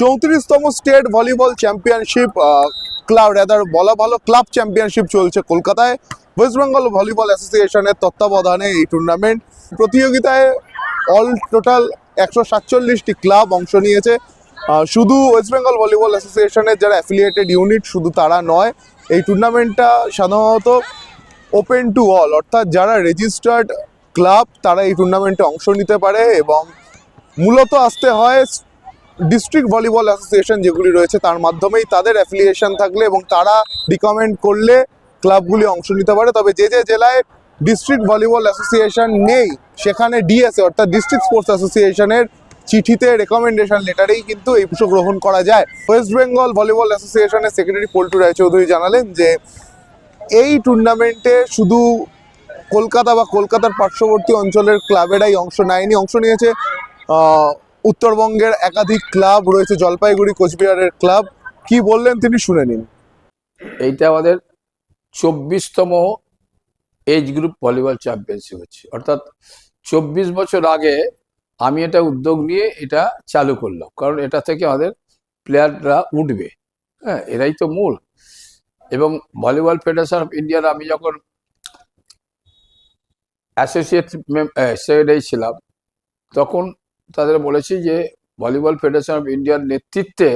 চৌত্রিশতম state volleyball championship club rather বলা ভালো club championship চলছে কলকাতায়। ওয়েস্ট বেঙ্গল ভলিবল অ্যাসোসিয়েশনের তত্ত্বাবধানে এই টুর্নামেন্ট প্রতিযোগিতায় অল টোটাল একশো সাতচল্লিশটি ক্লাব অংশ নিয়েছে। শুধু ওয়েস্ট বেঙ্গল ভলিবল অ্যাসোসিয়েশনের যারা অ্যাফিলিয়েটেড ইউনিট শুধু তারা নয়, এই টুর্নামেন্টটা সাধারণত ওপেন টু অল অর্থাৎ যারা রেজিস্টার্ড ক্লাব, তারা এই টুর্নামেন্টে অংশ নিতে পারে এবং মূলত আসতে হয় ডিস্ট্রিক্ট ভলিবল অ্যাসোসিয়েশন যেগুলি রয়েছে, তার মাধ্যমেই তাদের অ্যাফিলিয়েশন থাকলে এবং তারা রিকমেন্ড করলে ক্লাবগুলি অংশ নিতে পারে। তবে যে যে জেলায় ডিস্ট্রিক্ট ভলিবল অ্যাসোসিয়েশন নেই, সেখানে ডিএসএ অর্থাৎ ডিস্ট্রিক্ট স্পোর্টস অ্যাসোসিয়েশনের চিঠিতে রেকমেন্ডেশন লেটারেই কিন্তু এই অংশ গ্রহণ করা যায়। ওয়েস্ট বেঙ্গল ভলিবল অ্যাসোসিয়েশনের সেক্রেটারি পল্টু রায়চৌধুরী জানালেন যে, এই টুর্নামেন্টে শুধু কলকাতা বা কলকাতার পার্শ্ববর্তী অঞ্চলের ক্লাবেরাই অংশ নেয়নি, অংশ নিয়েছে উত্তরবঙ্গের একাধিক ক্লাব রয়েছে, জলপাইগুড়ি, কোচবিহারের ক্লাব। কি বললেন তিনি শুনে নিন। এইটা আমাদের চব্বিশতম এজ গ্রুপ ভলিবল চ্যাম্পিয়নশিপ হচ্ছে। অর্থাৎ চব্বিশ বছর আগে আমি এটা উদ্যোগ নিয়ে এটা চালু করলাম। কারণ এটা থেকে আমাদের প্লেয়াররা উঠবে। হ্যাঁ এরাই তো মূল। এবং ভলিবল ফেডারেশন অফ ইন্ডিয়ার আমি যখন অ্যাসোসিয়েট সেক্রেটারি ছিলাম, তখন তাদের বলেছি যে ভলিবল ফেডারেশন অফ ইন্ডিয়ার নেতৃত্বে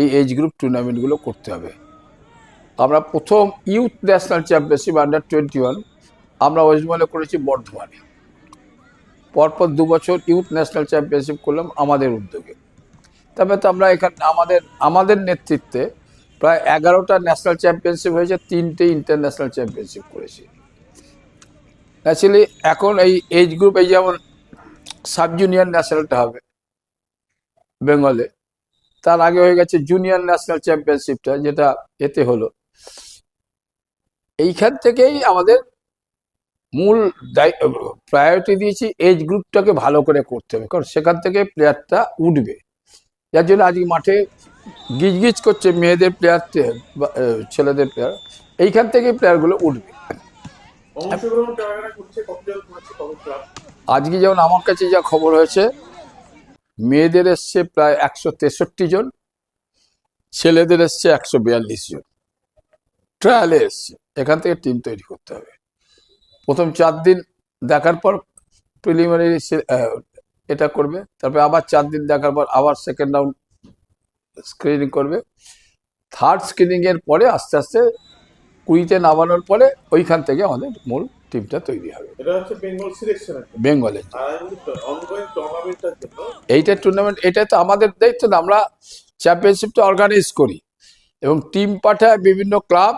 এই এজ গ্রুপ টুর্নামেন্টগুলো করতে হবে। আমরা প্রথম youth national championship under twenty one, আমরা ওয়েস্ট বেঙ্গলে করেছি বর্ধমানে। পরপর দু বছর ইউথ ন্যাশনাল চ্যাম্পিয়নশিপ করলাম আমাদের উদ্যোগে। তবে তো আমরা এখানে, আমাদের আমাদের নেতৃত্বে প্রায় এগারোটা ন্যাশনাল চ্যাম্পিয়নশিপ হয়েছে, তিনটে ইন্টারন্যাশনাল চ্যাম্পিয়নশিপ করেছি। অ্যাকচুয়ালি এখন এই এজ গ্রুপ, এই যেমন সাব জুনিয়র ন্যাশনালটা হবে বেঙ্গলে। তার আগে হয়ে গেছে জুনিয়র ন্যাশনাল চ্যাম্পিয়নশিপটা যেটা এতে হলো। এইখান থেকেই আমাদের মূল প্রায়োরিটি দিয়েছি এজ গ্রুপটাকে ভালো করে করতে হবে। কারণ সেখান থেকে প্লেয়ারটা উঠবে। যার জন্য আজকে মাঠে গিজগিজ করছে মেয়েদের প্লেয়ার ছেলেদের প্লেয়ার এইখান থেকে প্লেয়ারগুলো উঠবে। আজকে যেমন আমার কাছে যা খবর হয়েছে, মেয়েদের এসছে প্রায় একশো তেষট্টি জন, ছেলেদের এসছে একশো বিয়াল্লিশ জন। ট্রায়ালে এসছে। এখান থেকে টিম তৈরি করতে হবে। প্রথম চার দিন দেখার পর প্রিলিমিনারি এটা করবে। তারপরে আবার চার দিন দেখার পর আবার সেকেন্ড রাউন্ড স্ক্রিনিং করবে। থার্ড স্ক্রিনিং এর পরে আস্তে আস্তে কুড়িতে নামানোর পরে ওইখান থেকে আমাদের মূল টিমটা তৈরি হবে। এটা হচ্ছে বেঙ্গল সিলেকশন বেঙ্গলে আর অনগোয়িং টুর্নামেন্টটার জন্য এইটা টুর্নামেন্ট এটা তো আমাদের দায়িত্ব না আমরা চ্যাম্পিয়নশিপটা অর্গানাইজ করি। এবং টিম পাঠায় বিভিন্ন ক্লাব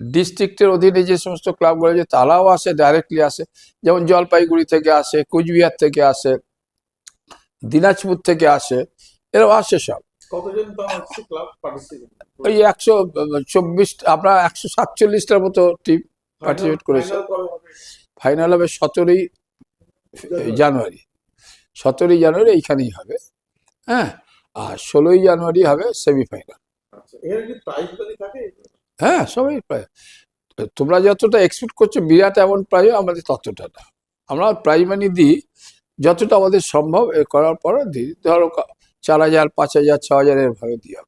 ডিস্ট্রিক্টের অধীনে যে সমস্ত ক্লাবগুলো আছে তারাও আসে ডাইরেক্টলি আসে। যেমন জলপাইগুড়ি থেকে আসে কুচবিহার থেকে আসে দিনাজপুর থেকে আসে এরাও আসে সব। কতজন ক্লাব পার্টিসিপেন্ট ওই একশো চব্বিশ আমরা একশো সাতচল্লিশটার মতো টিম পার্টিসিপেট করেছে। ফাইনাল হবে? সতেরোই জানুয়ারি। সতেরোই জানুয়ারি এইখানেই হবে। হ্যাঁ আর ষোলোই জানুয়ারি হবে সেমিফাইনাল আচ্ছা হ্যাঁ সবাই প্রায় তোমরা যতটা এক্সপেক্ট করছ বিরাট এমন প্রায় আমাদের ততটা না। আমরা প্রাইজ মানি দিই যতটা আমাদের সম্ভব করার পর দিই। ধরো চার হাজার পাঁচ হাজার ছ হাজার এরভাবে দিয়ে